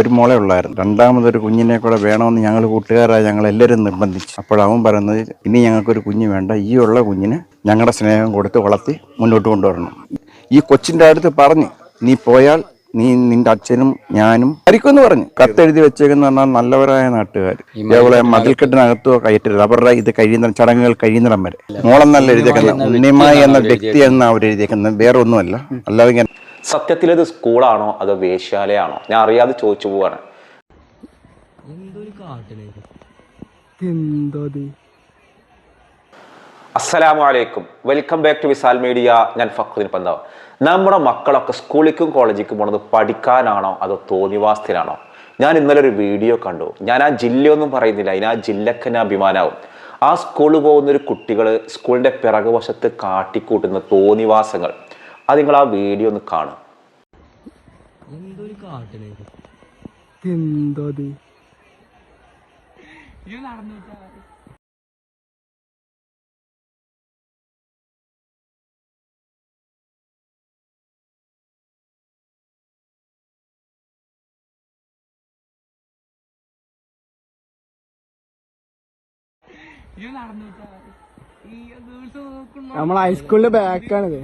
ഒരു മോളെ ഉള്ളായിരുന്നു. രണ്ടാമതൊരു കുഞ്ഞിനെ കൂടെ വേണമെന്ന് ഞങ്ങൾ കൂട്ടുകാരായി ഞങ്ങൾ എല്ലാവരും നിർബന്ധിച്ചു. അപ്പോൾ അവൻ പറയുന്നത് ഇനി ഞങ്ങൾക്കൊരു കുഞ്ഞ് വേണ്ട. ഈ ഉള്ള കുഞ്ഞിനെ ഞങ്ങളുടെ സ്നേഹം കൊടുത്ത് വളർത്തി മുന്നോട്ട് കൊണ്ടുവരണം. ഈ കൊച്ചിന്റെ അടുത്ത് പറഞ്ഞു നീ പോയാൽ നീ നിന്റെ അച്ഛനും ഞാനും മരിക്കുമെന്ന് പറഞ്ഞു. കത്തെഴുതി വെച്ചേക്കെന്ന് പറഞ്ഞാൽ നല്ലവരായ നാട്ടുകാർ ഇതേപോലെ മതിൽക്കെട്ടിനകത്തോ കയറ്റരുത്. അവരുടെ ഇത് കഴിയുന്ന ചടങ്ങുകൾ കഴിയുന്നിടം വരെ. മോളെന്നല്ല എഴുതിയേക്കുന്നത്. ഉണ്ണിമായി എന്ന വ്യക്തി എന്നാണ് അവർ എഴുതിയേക്കുന്നത്. വേറെ ഒന്നുമല്ല അല്ലാതെ സത്യത്തിൽ ഇത് സ്കൂളാണോ അതോ വേശ്യാലയാണോ? ഞാൻ അറിയാതെ ചോദിച്ചു പോവാണ്. അസ്സലാമു അലൈക്കും welcome back to Visal media. ഞാൻ ഫക്രുദ്ദീൻ പന്താവ്. നമ്മുടെ മക്കളൊക്കെ സ്കൂളിലേക്കും കോളേജിലേക്കും പോണത് പഠിക്കാനാണോ അതോ തോന്നിവാസത്തിലാണോ? ഞാൻ ഇന്നലെ ഒരു വീഡിയോ കണ്ടു. ഞാൻ ആ ജില്ലയൊന്നും പറയുന്നില്ല. അതിന് ആ ജില്ലക്ക് തന്നെ അഭിമാനാവും. ആ സ്കൂളിൽ പോകുന്ന ഒരു കുട്ടികൾ സ്കൂളിന്റെ പിറകുവശത്ത് കാട്ടിക്കൂട്ടുന്ന തോന്നിവാസങ്ങൾ. അത് നിങ്ങൾ ആ വീഡിയോ ഒന്ന് കാണും നമ്മൾ ഹൈസ്കൂളിന്റെ ബാക്കാണിത്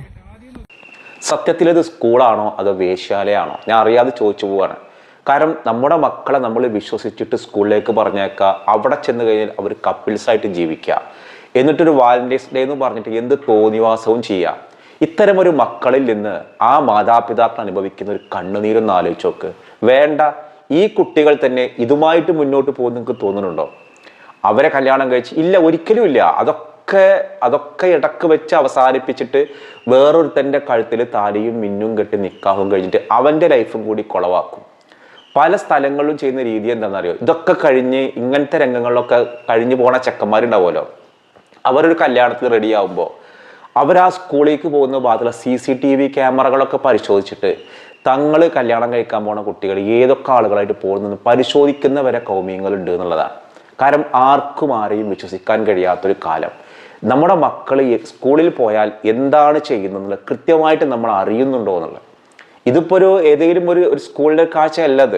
സത്യത്തിൽ ഇത് സ്കൂളാണോ അതോ വേശ്യാലയാണോ? ഞാൻ അറിയാതെ ചോദിച്ചു പോവാണ്. കാരണം നമ്മുടെ മക്കളെ നമ്മൾ വിശ്വസിച്ചിട്ട് സ്കൂളിലേക്ക് പറഞ്ഞേക്കുക അവിടെ ചെന്ന് കഴിഞ്ഞാൽ അവർ കപ്പിൾസായിട്ട് ജീവിക്കുക എന്നിട്ടൊരു വാലന്റൈൻസ് ഡേ എന്ന് പറഞ്ഞിട്ട് എന്ത് തോന്നിവാസവും ചെയ്യുക ഇത്തരം ഒരു മക്കളിൽ നിന്ന് ആ മാതാപിതാക്കൾ അനുഭവിക്കുന്ന ഒരു കണ്ണുനീരൊന്ന് ആലോചിച്ച് നോക്ക്. വേണ്ട ഈ കുട്ടികൾ തന്നെ ഇതുമായിട്ട് മുന്നോട്ട് പോകുന്ന നിങ്ങൾക്ക് തോന്നുന്നുണ്ടോ? അവരെ കല്യാണം കഴിച്ച് ഇല്ല ഒരിക്കലും ഇല്ല. അതൊക്കെ അതൊക്കെ ഇടയ്ക്ക് വെച്ച് അവസാനിപ്പിച്ചിട്ട് വേറൊരുത്തന്റെ കഴുത്തിൽ താലിയും മിന്നും കെട്ടി നിക്കാഹും കഴിഞ്ഞിട്ട് അവന്റെ ലൈഫും കൂടി കുളവാക്കും. പല സ്ഥലങ്ങളിലും ചെയ്യുന്ന രീതി എന്താണെന്നറിയോ? ഇതൊക്കെ കഴിഞ്ഞ് ഇങ്ങനത്തെ രംഗങ്ങളിലൊക്കെ കഴിഞ്ഞു പോണ ചെക്കന്മാരുണ്ടാവുമല്ലോ. അവരൊരു കല്യാണത്തിന് റെഡി ആവുമ്പോൾ അവർ ആ സ്കൂളിലേക്ക് പോകുന്ന ഭാഗത്തുള്ള സി സി ടി വി ക്യാമറകളൊക്കെ പരിശോധിച്ചിട്ട് തങ്ങൾ കല്യാണം കഴിക്കാൻ പോണ കുട്ടികൾ ഏതൊക്കെ ആളുകളായിട്ട് പോകുന്നെന്ന് പരിശോധിക്കുന്നവരെ കൗമ്യങ്ങളുണ്ട് എന്നുള്ളതാണ്. കാരണം ആർക്കും ആരെയും വിശ്വസിക്കാൻ കഴിയാത്തൊരു കാലം. നമ്മുടെ മക്കൾ സ്കൂളിൽ പോയാൽ എന്താണ് ചെയ്യുന്നത് കൃത്യമായിട്ട് നമ്മൾ അറിയുന്നുണ്ടോ എന്നുള്ളത്. ഇതിപ്പോൾ ഒരു ഏതെങ്കിലും ഒരു ഒരു സ്കൂളിന്റെ കാഴ്ചയല്ല ഇത്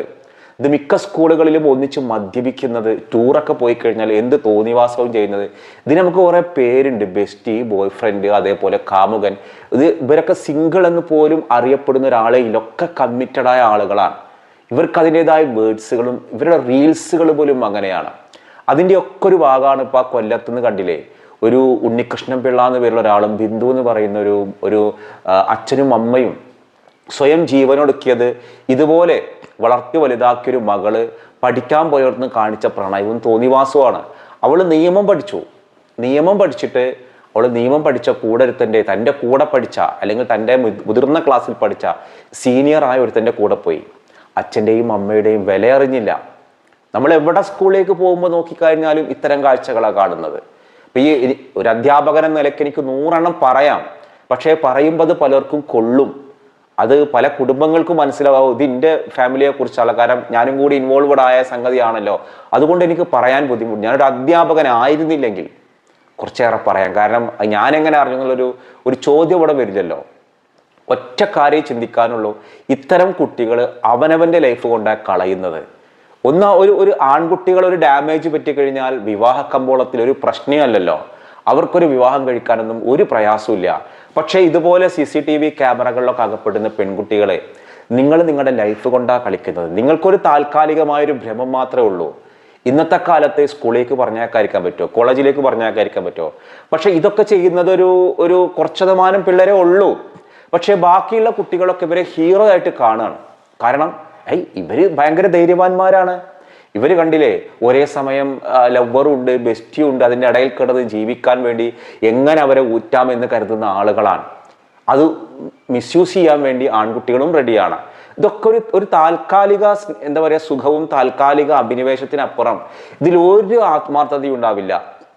ഇത് മിക്ക സ്കൂളുകളിലും ഒന്നിച്ച് മദ്യപിക്കുന്നത് ടൂറൊക്കെ പോയി കഴിഞ്ഞാൽ എന്ത് തോന്നിവാസവും ചെയ്യുന്നത്. ഇതിന് നമുക്ക് കുറേ പേരുണ്ട്. ബെസ്റ്റി ബോയ് ഫ്രണ്ട് അതേപോലെ കാമുകൻ. ഇത് ഇവരൊക്കെ സിംഗിൾ എന്ന് പോലും അറിയപ്പെടുന്ന ഒരാളെ ഇതിലൊക്കെ കമ്മിറ്റഡായ ആളുകളാണ്. ഇവർക്ക് അതിന്റെതായ വേർഡ്സുകളും ഇവരുടെ റീൽസുകൾ പോലും അങ്ങനെയാണ്. അതിന്റെയൊക്കെ ഒരു ഭാഗമാണ് ഇപ്പോൾ ആ കൊല്ലത്തുനിന്ന് കണ്ടില്ലേ? ഒരു ഉണ്ണികൃഷ്ണൻ പിള്ള എന്ന് പേരുള്ള ഒരാളും ബിന്ദു എന്ന് പറയുന്ന ഒരു ഒരു അച്ഛനും അമ്മയും സ്വയം ജീവനൊടുക്കിയത് ഇതുപോലെ വളർത്തി വലുതാക്കിയൊരു മകൾ പഠിക്കാൻ പോയവർന്ന് കാണിച്ച പ്രണയവും തോന്നിവാസവുമാണ്. അവൾ നിയമം പഠിച്ചു. നിയമം പഠിച്ചിട്ട് അവൾ നിയമം പഠിച്ച കൂടെ ഒരുത്തന്റെ തന്റെ കൂടെ പഠിച്ച അല്ലെങ്കിൽ തന്റെ മുതിർന്ന ക്ലാസ്സിൽ പഠിച്ച സീനിയർ ആയ ഒരുത്തന്റെ കൂടെ പോയി. അച്ഛന്റെയും അമ്മയുടെയും വില അറിഞ്ഞില്ല നമ്മൾ എവിടെ സ്കൂളിലേക്ക് പോകുമ്പോൾ നോക്കിക്കഴിഞ്ഞാലും ഇത്തരം കാഴ്ചകളാണ് കാണുന്നത്. ഇപ്പൊ ഈ ഒരു അധ്യാപകൻ എന്ന നിലയ്ക്ക് എനിക്ക് നൂറെണ്ണം പറയാം. പക്ഷേ പറയുമ്പോൾ അത് പലർക്കും കൊള്ളും. അത് പല കുടുംബങ്ങൾക്കും മനസ്സിലാവും. ഇതിന്റെ ഫാമിലിയെ കുറിച്ചുള്ള കാരണം ഞാനും കൂടി ഇൻവോൾവഡ് ആയ സംഗതിയാണല്ലോ. അതുകൊണ്ട് എനിക്ക് പറയാൻ ബുദ്ധിമുട്ട്. ഞാനൊരു അധ്യാപകനായിരുന്നില്ലെങ്കിൽ കുറച്ചേറെ പറയാം. കാരണം ഞാൻ എങ്ങനെ അറിഞ്ഞു എന്നുള്ളൊരു ഒരു ചോദ്യം ഇവിടെ വരില്ലല്ലോ. ഒറ്റ ചിന്തിക്കാനുള്ളൂ. ഇത്തരം കുട്ടികൾ അവനവന്റെ ലൈഫ് കൊണ്ടാണ് കളയുന്നത്. ഒന്ന് ഒരു ഒരു ആൺകുട്ടികൾ ഒരു ഡാമേജ് പറ്റിക്കഴിഞ്ഞാൽ വിവാഹ കമ്പോളത്തിൽ ഒരു പ്രശ്നമല്ലല്ലോ. അവർക്കൊരു വിവാഹം കഴിക്കാനൊന്നും ഒരു പ്രയാസമില്ല പക്ഷേ ഇതുപോലെ സി സി ടി വി ക്യാമറകളിലൊക്കെ അകപ്പെടുന്ന പെൺകുട്ടികളെ നിങ്ങൾ നിങ്ങളുടെ ലൈഫ് കൊണ്ടാണ് കളിക്കുന്നത്. നിങ്ങൾക്കൊരു താൽക്കാലികമായൊരു ഭ്രമം മാത്രമേ ഉള്ളൂ. ഇന്നത്തെ കാലത്ത് സ്കൂളിലേക്ക് പറഞ്ഞേക്കായിരിക്കാൻ പറ്റുമോ? കോളേജിലേക്ക് പറഞ്ഞേക്കായിരിക്കാൻ പറ്റുമോ? പക്ഷെ ഇതൊക്കെ ചെയ്യുന്നത് ഒരു ഒരു കുറച്ച് ശതമാനം പിള്ളേരെ ഉള്ളൂ. പക്ഷേ ബാക്കിയുള്ള കുട്ടികളൊക്കെ ഇവരെ ഹീറോ ആയിട്ട് കാണുകയാണ്. കാരണം ഐ ഇവർ ഭയങ്കര ധൈര്യവാന്മാരാണ്. ഇവർ കണ്ടില്ലേ ഒരേ സമയം ലവറും ഉണ്ട് ബെസ്റ്റിയും ഉണ്ട് അതിന്റെ ഇടയിൽ കിടന്ന് ജീവിക്കാൻ വേണ്ടി എങ്ങനെ അവരെ ഊറ്റാമെന്ന് കരുതുന്ന ആളുകളാണ്. അത് മിസ്യൂസ് ചെയ്യാൻ വേണ്ടി ആൺകുട്ടികളും റെഡിയാണ് ഇതൊക്കെ ഒരു ഒരു താൽക്കാലിക എന്താ പറയുക സുഖവും താൽക്കാലിക അഭിനിവേശത്തിനപ്പുറം ഇതിൽ ഒരു ആത്മാർത്ഥതയും ഉണ്ടാവില്ല.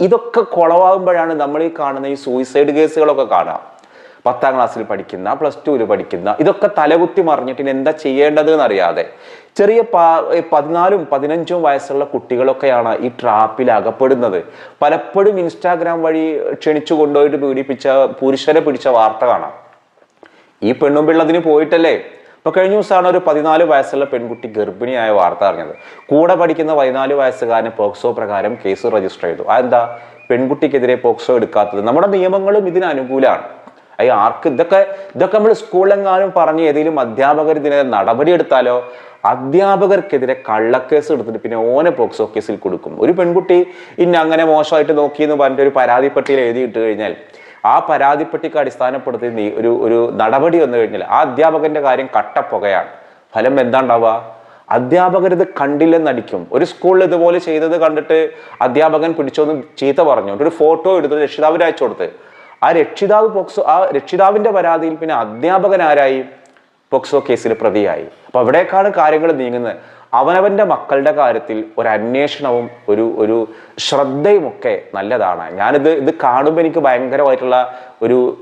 ഇതൊക്കെ കുളവാകുമ്പോഴാണ് നമ്മൾ ഈ കാണുന്ന ഈ സൂയിസൈഡ് കേസുകളൊക്കെ കാണാം. പത്താം ക്ലാസ്സിൽ പഠിക്കുന്ന പ്ലസ് ടുവിൽ പഠിക്കുന്ന ഇതൊക്കെ തലകുത്തി മറിഞ്ഞിട്ട് എന്താ ചെയ്യേണ്ടത് എന്നറിയാതെ ചെറിയ പതിനാലും പതിനഞ്ചും വയസ്സുള്ള കുട്ടികളൊക്കെയാണ് ഈ ട്രാപ്പിൽ അകപ്പെടുന്നത്. പലപ്പോഴും ഇൻസ്റ്റാഗ്രാം വഴി ക്ഷണിച്ചു കൊണ്ടുപോയിട്ട് പീഡിപ്പിച്ച പുരുഷരെ പിടിച്ച വാർത്ത കാണാം. ഈ പെണ്ണും പിള്ളതിന് പോയിട്ടല്ലേ? ഇപ്പൊ കഴിഞ്ഞ ദിവസമാണ് ഒരു പതിനാല് വയസ്സുള്ള പെൺകുട്ടി ഗർഭിണിയായ വാർത്ത അറിഞ്ഞത്. കൂടെ പഠിക്കുന്ന പതിനാല് വയസ്സുകാരന് പോക്സോ പ്രകാരം കേസ് രജിസ്റ്റർ ചെയ്തു. അതെന്താ? പെൺകുട്ടിക്കെതിരെ പോക്സോ എടുക്കാത്തത്. നമ്മുടെ നിയമങ്ങളും ഇതിന് അനുകൂലമാണ്. അയ്യ ആർക്ക്? ഇതൊക്കെ ഇതൊക്കെ നമ്മൾ സ്കൂളിലെങ്ങാനും പറഞ്ഞ് ഏതെങ്കിലും അധ്യാപകർ ഇതിനെതിരെ നടപടി എടുത്താലോ അധ്യാപകർക്കെതിരെ കള്ളക്കേസ് എടുത്തിട്ട് പിന്നെ ഓനെ പോക്സോ കേസിൽ കൊടുക്കും. ഒരു പെൺകുട്ടി ഇന്ന അങ്ങനെ മോശമായിട്ട് നോക്കി എന്ന് പറഞ്ഞിട്ട് ഒരു പരാതിപ്പെട്ടിയിൽ എഴുതിയിട്ട് കഴിഞ്ഞാൽ ആ പരാതിപ്പെട്ടിക്ക് അടിസ്ഥാനപ്പെടുത്തി ഒരു ഒരു നടപടി വന്നു കഴിഞ്ഞാൽ ആ അധ്യാപകന്റെ കാര്യം കട്ടപ്പുകയാണ്. ഫലം എന്താണ്ടാവുക? അധ്യാപകർ ഇത് കണ്ടില്ലെന്നടിക്കും. ഒരു സ്കൂളിൽ ഇതുപോലെ ചെയ്തത് കണ്ടിട്ട് അധ്യാപകൻ പിടിച്ചോന്ന് ചീത്ത പറഞ്ഞു. ഒരു ഫോട്ടോ എടുത്ത് രക്ഷിതാവിന് അയച്ചു കൊടുത്ത്. ആ രക്ഷിതാവ് പോക്സോ ആ രക്ഷിതാവിന്റെ പരാതിയിൽ പിന്നെ അധ്യാപകൻ ആരായി? പോക്സോ കേസിൽ പ്രതിയായി. അപ്പൊ അവിടേക്കാണ് കാര്യങ്ങൾ നീങ്ങുന്നത്. അവനവന്റെ മക്കളുടെ കാര്യത്തിൽ ഒരു അന്വേഷണവും ഒരു ഒരു ശ്രദ്ധയുമൊക്കെ നല്ലതാണ്. ഞാനിത് ഇത് കാണുമ്പോൾ എനിക്ക് ഭയങ്കരമായിട്ടുള്ള ഒരു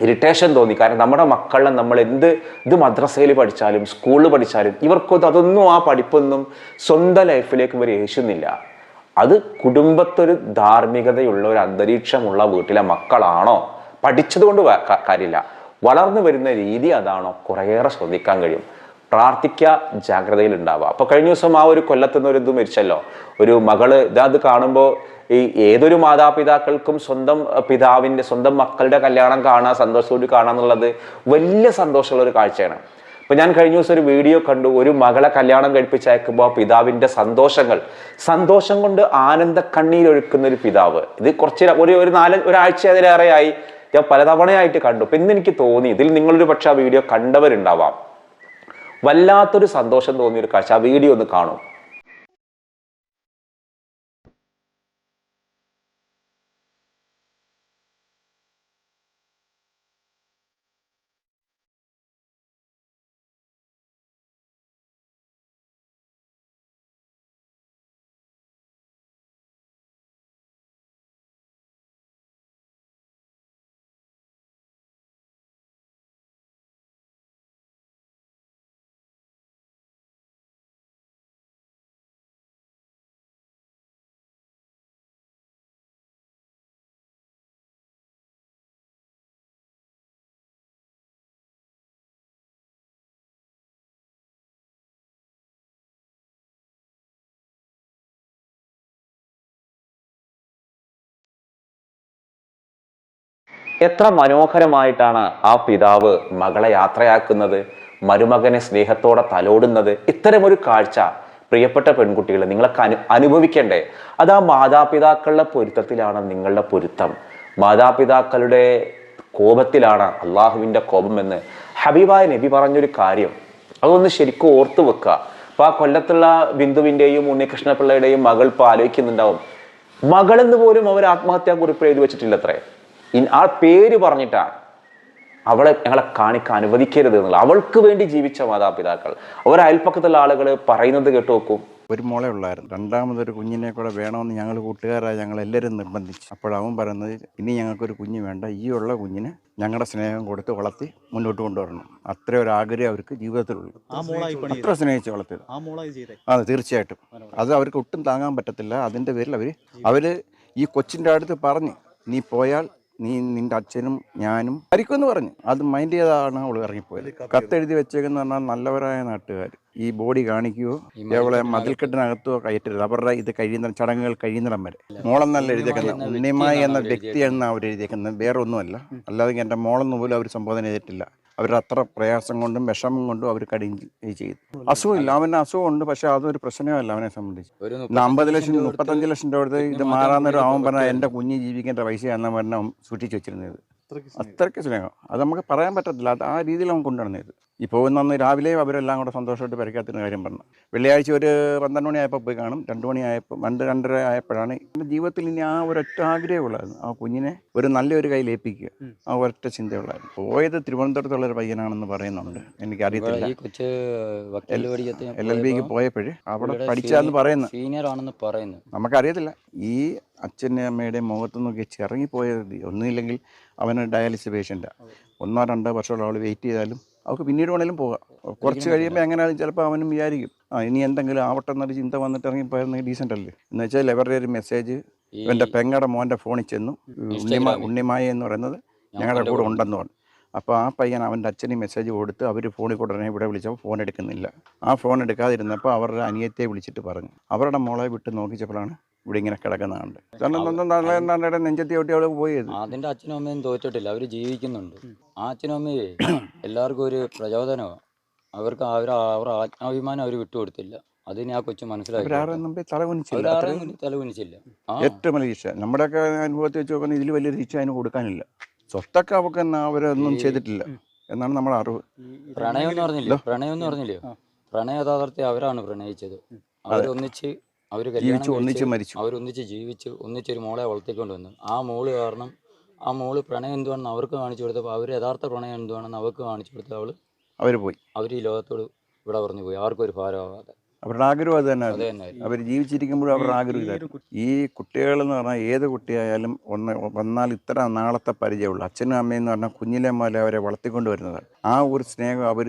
ഇറിറ്റേഷൻ തോന്നി. കാരണം നമ്മുടെ മക്കളെ നമ്മൾ എന്ത് ഇത് മദ്രസയിൽ പഠിച്ചാലും സ്കൂളിൽ പഠിച്ചാലും ഇവർക്കൊന്നും അതൊന്നും ആ പഠിപ്പൊന്നും സ്വന്തം ലൈഫിലേക്ക് ഇവർ യേശുന്നില്ല അത് കുടുംബത്തൊരു ധാർമ്മികതയുള്ള ഒരു അന്തരീക്ഷമുള്ള വീട്ടിലെ മക്കളാണോ? പഠിച്ചതുകൊണ്ട് കൊണ്ട് കാര്യമില്ല. വളർന്നു വരുന്ന രീതി അതാണോ? കുറേയേറെ ശ്രദ്ധിക്കാൻ കഴിയും. പ്രാർത്ഥിക്കുക ജാഗ്രതയിൽ ഉണ്ടാവുക. അപ്പൊ കഴിഞ്ഞ ദിവസം ആ ഒരു കൊല്ലത്തുനിന്ന് ഒരു ഇത് മരിച്ചല്ലോ. ഒരു മകൾ ഇതത് കാണുമ്പോൾ ഈ ഏതൊരു മാതാപിതാക്കൾക്കും സ്വന്തം പിതാവിന്റെ സ്വന്തം മക്കളുടെ കല്യാണം കാണാൻ സന്തോഷത്തോടെ കാണാന്നുള്ളത് വലിയ സന്തോഷമുള്ള ഒരു കാഴ്ചയാണ്. ഇപ്പൊ ഞാൻ കഴിഞ്ഞ ദിവസം ഒരു വീഡിയോ കണ്ടു. ഒരു മകളെ കല്യാണം കഴിപ്പിച്ചയക്കുമ്പോൾ പിതാവിന്റെ സന്തോഷങ്ങൾ. സന്തോഷം കൊണ്ട് ആനന്ദ കണ്ണീരൊഴുക്കുന്ന ഒരു പിതാവ്. ഇത് കുറച്ച് ഒരു ഒരു നാല് ഒരാഴ്ച അതിലേറെയായി. ഞാൻ പലതവണയായിട്ട് കണ്ടു. പിന്നെ ഇന്ന് എനിക്ക് തോന്നി ഇതിൽ നിങ്ങളൊരു പക്ഷെ ആ വീഡിയോ കണ്ടവരുണ്ടാവാം. വല്ലാത്തൊരു സന്തോഷം തോന്നിയൊരു കാഴ്ച. ആ വീഡിയോ ഒന്ന് കാണും. എത്ര മനോഹരമായിട്ടാണ് ആ പിതാവ് മകളെ യാത്രയാക്കുന്നത് മരുമകനെ സ്നേഹത്തോടെ തലോടുന്നത്. ഇത്തരമൊരു കാഴ്ച പ്രിയപ്പെട്ട പെൺകുട്ടികൾ നിങ്ങളൊക്കെ അനു അനുഭവിക്കണ്ടേ? അത് ആ മാതാപിതാക്കളുടെ പൊരുത്തത്തിലാണ് നിങ്ങളുടെ പൊരുത്തം. മാതാപിതാക്കളുടെ കോപത്തിലാണ് അള്ളാഹുവിന്റെ കോപം എന്ന് ഹബീബായ നബി പറഞ്ഞൊരു കാര്യം. അതൊന്ന് ശരിക്കും ഓർത്തു വെക്കുക. അപ്പോൾ ആ കൊല്ലത്തുള്ള ബിന്ദുവിന്റെയും ഉണ്ണികൃഷ്ണപിള്ളയുടെയും മകൾ ഇപ്പൊ ആലോചിക്കുന്നുണ്ടാവും. മകളെന്ന് പോലും അവർ ആത്മഹത്യാ കുറിപ്പ് എഴുതി വെച്ചിട്ടില്ലത്രേ. ഇൻ- ആ പേര് പറഞ്ഞിട്ടാണ് അവളെ ഞങ്ങളെ കാണിക്കാൻ അനുവദിക്കരുത് എന്നുള്ള. അവൾക്ക് വേണ്ടി ജീവിച്ച മാതാപിതാക്കൾ. അവർ അയൽപ്പക്കത്തുള്ള ആളുകൾ പറയുന്നത് കേട്ടു നോക്കും. ഒരു മോളെ ഉള്ളായിരുന്നു. രണ്ടാമതൊരു കുഞ്ഞിനെ കൂടെ വേണമെന്ന് ഞങ്ങൾ കൂട്ടുകാരായ ഞങ്ങൾ എല്ലാവരും നിർബന്ധിച്ചു. അപ്പോഴവൻ അവൻ പറയുന്നത് ഇനി ഞങ്ങൾക്കൊരു കുഞ്ഞ് വേണ്ട. ഈ ഉള്ള കുഞ്ഞിന് ഞങ്ങളുടെ സ്നേഹം കൊടുത്ത് വളർത്തി മുന്നോട്ട് കൊണ്ടുവരണം. അത്ര ഒരു ആഗ്രഹം അവർക്ക് ജീവിതത്തിലുള്ളൂ. ആ മോളായി പണി അത്ര സ്നേഹിച്ച് വളർത്തിയത്. ആ മോളായി ചെയ്തേ. അതെ തീർച്ചയായിട്ടും. അത് അവർക്ക് ഒട്ടും താങ്ങാൻ പറ്റത്തില്ല. അതിന്റെ പേരിൽ അവർ അവർ ഈ കൊച്ചിന്റെ അടുത്ത് പറഞ്ഞ് നീ പോയാൽ നീ നിന്റെ അച്ഛനും ഞാനും മരിക്കുമെന്ന് പറഞ്ഞു. അത് മൈൻഡ് ചെയ്താണ് അവൾ ഇറങ്ങിപ്പോയത്. കത്തെഴുതി വെച്ചേക്കെന്ന് പറഞ്ഞാൽ നല്ലവരായ നാട്ടുകാർ ഈ ബോഡി കാണിക്കുകയോ അവളെ മതിൽക്കെട്ടിനകത്തോ കയറ്റരുത്. അവരുടെ ഇത് കഴിയുന്ന ചടങ്ങുകൾ കഴിയുന്നിടം വരെ. മോളെന്നല്ല എഴുതിയേക്കുന്നത്. ഉണ്ണിമായി എന്ന വ്യക്തിയാണ് അവർ എഴുതിയേക്കുന്നത്. വേറെ ഒന്നുമല്ല അല്ലാതെ എന്റെ മോളെന്ന് പോലും അവർ സംബോധന ചെയ്തിട്ടില്ല. അവർ അത്ര പ്രയാസം കൊണ്ടും വിഷമം കൊണ്ടും അവർ കടിയും ചെയ്തു. അസുഖമില്ല അവന് അസുഖമുണ്ട് പക്ഷെ അതൊരു പ്രശ്നമല്ല അവനെ സംബന്ധിച്ച്. അമ്പത് ലക്ഷം മുപ്പത്തഞ്ച് ലക്ഷം രൂപ കൊടുത്ത് ഇത് മാറാന്നൊരു അവൻ പറഞ്ഞാൽ എന്റെ കുഞ്ഞ് ജീവിക്കേണ്ട പൈസയാണെന്ന് പറഞ്ഞ അവൻ സൂക്ഷിച്ചു വെച്ചിരുന്നത്. അത്രയ്ക്ക് സ്നേഹം. അത് നമുക്ക് പറയാൻ പറ്റത്തില്ല. അത് ആ രീതിയിൽ അവൻ കൊണ്ടുവരുന്നത്. ഈ പോകുന്ന അന്ന് രാവിലെ അവരെല്ലാം കൂടെ സന്തോഷമായിട്ട് പരിക്കാത്തിന് കാര്യം പറഞ്ഞു. വെള്ളിയാഴ്ച ഒരു പന്ത്രണ്ട് മണിയായപ്പോൾ പോയി കാണും. രണ്ട് മണിയായപ്പോൾ രണ്ട് രണ്ടര ആയപ്പോഴാണ് എന്റെ ജീവിതത്തിൽ ഇനി ആ ഒരൊറ്റ ആഗ്രഹമുള്ളായിരുന്നു ആ കുഞ്ഞിനെ ഒരു നല്ലൊരു കയ്യിൽ ഏൽപ്പിക്കുക. ആ ഒരൊറ്റ ചിന്തയുള്ളായിരുന്നു. പോയത് തിരുവനന്തപുരത്തുള്ള ഒരു പയ്യനാണെന്ന് പറയുന്നുണ്ട്. എനിക്ക് അറിയത്തില്ല എൽ എൽ ബിക്ക് പോയപ്പോഴേ അവിടെ പഠിച്ചാന്ന് പറയുന്നു. സീനിയർ ആണെന്ന് പറയുന്നു. നമുക്കറിയത്തില്ല. ഈ അച്ഛന്റെ അമ്മയുടെ മുഖത്ത് നോക്കി ചിറങ്ങിപ്പോയത് ഒന്നുമില്ലെങ്കിൽ അവന് ഡയാലിസിസ് പേഷ്യന്റാണ് ഒന്നോ രണ്ടോ വർഷമുള്ള അവൾ വെയിറ്റ് ചെയ്താലും അവൾക്ക് പിന്നീട് വേണേലും പോകാം. കുറച്ച് കഴിയുമ്പോൾ എങ്ങനെ ചിലപ്പോൾ അവനും വിചാരിക്കും ആ ഇനി എന്തെങ്കിലും ആവട്ടെ എന്നൊരു ചിന്ത വന്നിട്ട് ഇറങ്ങി ഇറങ്ങിപ്പോയിരുന്നെങ്കിൽ ഡീസന്റ് അല്ലേ? എന്ന് വെച്ചാൽ അവരുടെ ഒരു മെസ്സേജ് ഇവന്റെ പെങ്ങടെ മോന്റെ ഫോണിൽ ചെന്നു. ഉണ്ണിമ ഉണ്ണിമായ എന്ന് പറയുന്നത് ഞങ്ങളുടെ കൂടെ ഉണ്ടെന്ന് പറഞ്ഞു അപ്പോൾ ആ പയ്യൻ അവന്റെ അച്ഛന് മെസ്സേജ് കൊടുത്ത് അവർ ഫോണിൽ കൂടെ ഉടനെ ഇവിടെ വിളിച്ചപ്പോൾ ഫോൺ എടുക്കുന്നില്ല. ആ ഫോൺ എടുക്കാതിരുന്നപ്പോൾ അവരുടെ അനിയത്തെ വിളിച്ചിട്ട് പറഞ്ഞു. അവരുടെ മോളെ വിട്ട് നോക്കിച്ചപ്പോഴാണ് ഇവിടെ ഇങ്ങനെ കിടക്കുന്നതുണ്ട് കാരണം നെഞ്ചത്തി ഒട്ടി അവിടെ പോയി അതിന്റെ അച്ഛനും അമ്മയും തോറ്റിട്ടില്ല അവർ ജീവിക്കുന്നുണ്ട്. ആ അച്ഛനും അമ്മയെ എല്ലാവർക്കും ഒരു പ്രചോദനമാണ് അവർക്ക് അവർ അവരുടെ ആത്മാഭിമാനം അവർ വിട്ടുകൊടുത്തില്ല. അതിന് ആ കൊച്ചു മനസ്സിലാക്കി അവരാരും മുമ്പേ തല കുനിച്ചില്ല? അവരാരെയും മുന്നിൽ തല കുനിച്ചില്ല. ആ. ഏറ്റവും വലിയ ശിക്ഷ നമ്മുടെയൊക്കെ അനുഭവത്തിൽ വെച്ച് നോക്കുന്ന ഇതിൽ വലിയ ശിക്ഷ അതിന് കൊടുക്കാനില്ല. സ്വത്തൊക്കെ അവർക്ക് എന്നാ അവരൊന്നും ചെയ്തിട്ടില്ല. എന്നാണ് നമ്മുടെ അറിവ്. പ്രണയം എന്ന് പറഞ്ഞില്ലേ? പ്രണയം എന്ന് പറഞ്ഞില്ലേ? പ്രണയ യഥാർത്ഥത്തെ അവരാണ് പ്രണയിച്ചത്. അവരൊന്നിച്ച് അവർ ജീവിച്ചു ഒന്നിച്ച് മരിച്ചു. അവരൊന്നിച്ച് ജീവിച്ച് ഒന്നിച്ചൊരു മോളെ വളർത്തിക്കൊണ്ട് വന്നു. ആ മോൾ കാരണം ആ മോൾ പ്രണയം എന്തുവാണെന്ന് അവർക്ക് കാണിച്ചു കൊടുത്തപ്പോൾ അവർ യഥാർത്ഥ പ്രണയം എന്തുവാണെന്ന് അവർക്ക് കാണിച്ചു കൊടുത്ത അവൾ അവർ പോയി. അവർ ഈ ലോകത്തോട് ഇവിടെ പറഞ്ഞു പോയി. ആർക്കും ഒരു ഭാരമാകാതെ അവരുടെ ആഗ്രഹം അത് തന്നെ അവർ ജീവിച്ചിരിക്കുമ്പോഴും അവരുടെ ആഗ്രഹം ഇതായിരുന്നു. ഈ കുട്ടികളെന്ന് പറഞ്ഞാൽ ഏത് കുട്ടിയായാലും ഒന്ന് വന്നാൽ ഇത്ര നാളത്തെ പരിചയമുള്ളൂ. അച്ഛനും അമ്മയും എന്ന് പറഞ്ഞാൽ കുഞ്ഞിലെ മുതലേ അവരെ വളർത്തിക്കൊണ്ട് വരുന്നതാണ്. ആ ഒരു സ്നേഹം അവർ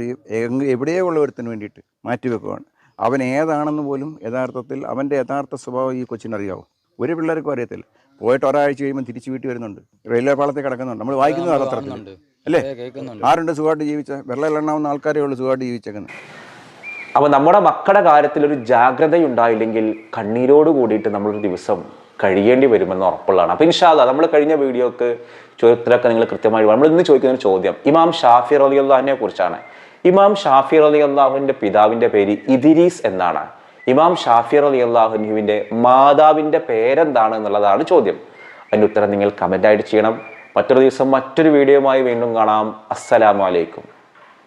എവിടെയോ ഉള്ളവർത്തിന് വേണ്ടിയിട്ട് മാറ്റിവെക്കുകയാണ് അവൻ ഏതാണെന്ന് പോലും യഥാർത്ഥത്തിൽ അവന്റെ യഥാർത്ഥ സ്വഭാവം ഈ കൊച്ചിന് കൊച്ചിനറിയാവും? ഒരു പിള്ളേർക്കും അറിയത്തില്ല. പോയിട്ട് ഒരാഴ്ച കഴിയുമ്പോൾ തിരിച്ചു വീട്ടിൽ വരുന്നുണ്ട്. റെയിൽവേ പാളത്തിൽ കിടക്കുന്നുണ്ട്. നമ്മൾ വായിക്കുന്നത് പത്രത്തിൽ. അല്ലേ? ആരുണ്ട് സുഖമായിട്ട് ജീവിച്ച? വെള്ളമില്ലെണ്ണാവുന്ന ആൾക്കാരേ ഉള്ളൂ സുഖമായിട്ട് ജീവിച്ചേക്കുന്നത്. അപ്പോൾ നമ്മുടെ മക്കളുടെ കാര്യത്തിൽ ഒരു ജാഗ്രത ഉണ്ടായില്ലെങ്കിൽ കണ്ണീരോട് കൂടിയിട്ട് നമ്മളൊരു ദിവസം കഴിയേണ്ടി വരുമെന്ന് ഉറപ്പുള്ളതാണ്. അപ്പോൾ ഇൻഷാല്ല നമ്മൾ കഴിഞ്ഞ വീഡിയോക്ക് ചോദ്യത്തിലൊക്കെ നിങ്ങൾ കൃത്യമായി നമ്മൾ ഇന്ന് ചോദിക്കുന്ന ഒരു ചോദ്യം. ഇമാം ഷാഫി റലി അള്ളാഹിനെ കുറിച്ചാണ്. ഇമാം ഷാഫി അലി അള്ളാഹുവിന്റെ പിതാവിന്റെ പേര് ഇദിരീസ് എന്നാണ്. ഇമാം ഷാഫി അലി അള്ളാഹുനുവിന്റെ മാതാവിന്റെ പേരെന്താണ് എന്നുള്ളതാണ് ചോദ്യം. അതിന്റെ ഉത്തരം നിങ്ങൾ കമന്റായിട്ട് ചെയ്യണം. മറ്റൊരു ദിവസം മറ്റൊരു വീഡിയോയുമായി വീണ്ടും കാണാം. അസ്സലാമലൈക്കും